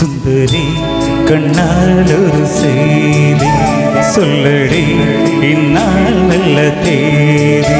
சுந்தரி கண்ணாலொரு செய்தி சொல்லடி இந்நாள் நல்ல தேதி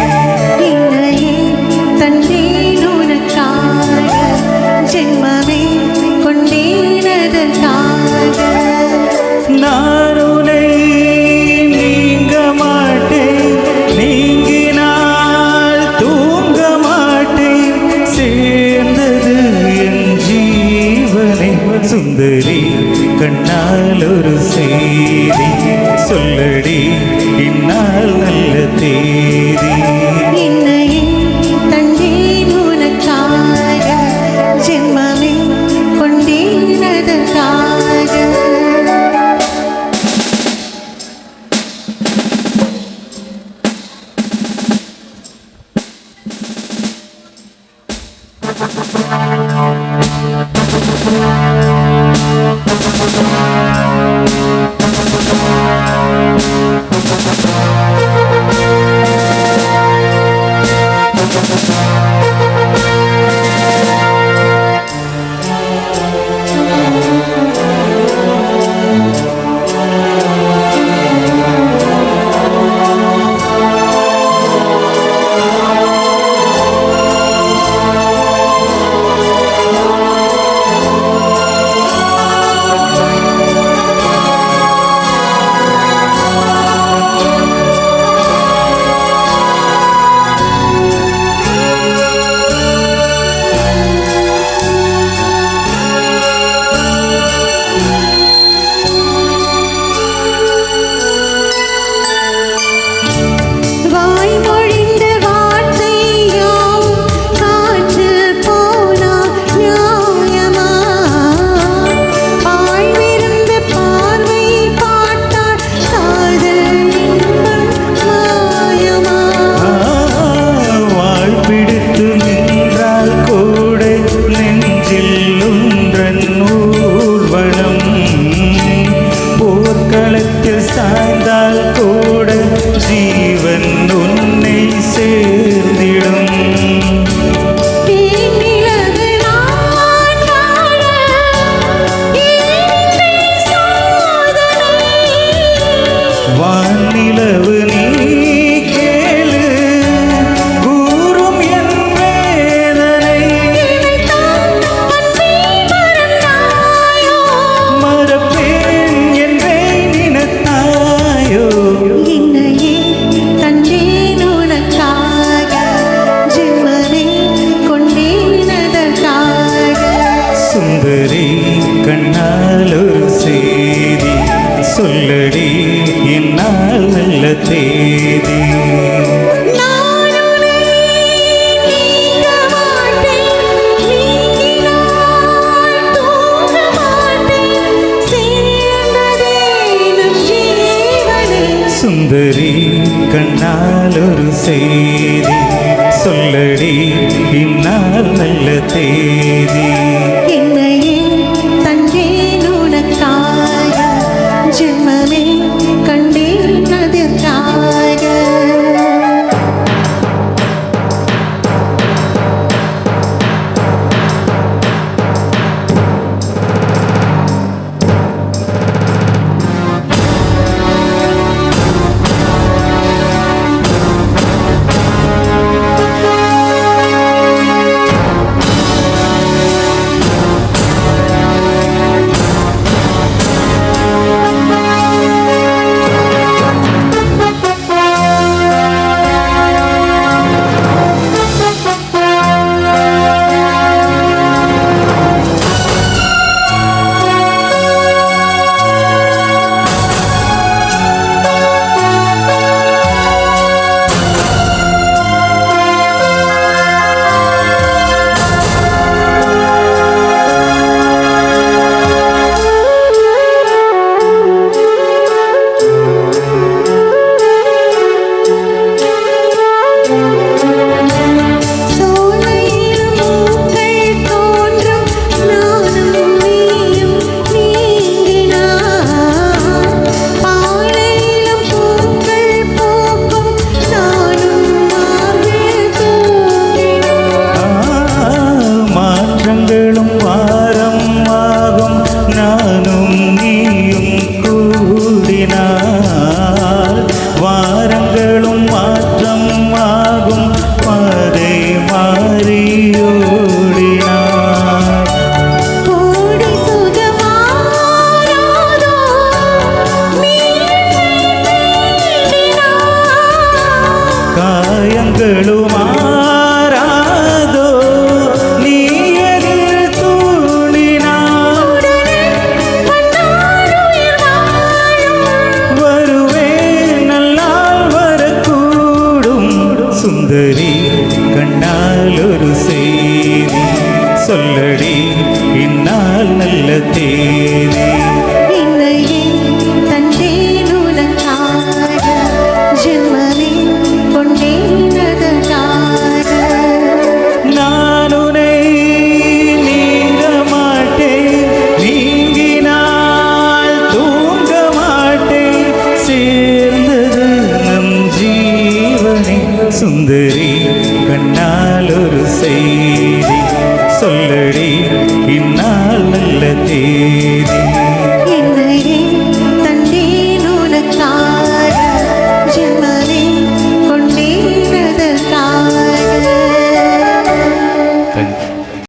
Thank you. நீ சுந்தரி கண்ணாலொரு செய்தி சொல்லடி இன்னால் நல்ல தேதி. என்னையே தஞ்சே நுனக்காக ஜென்மமே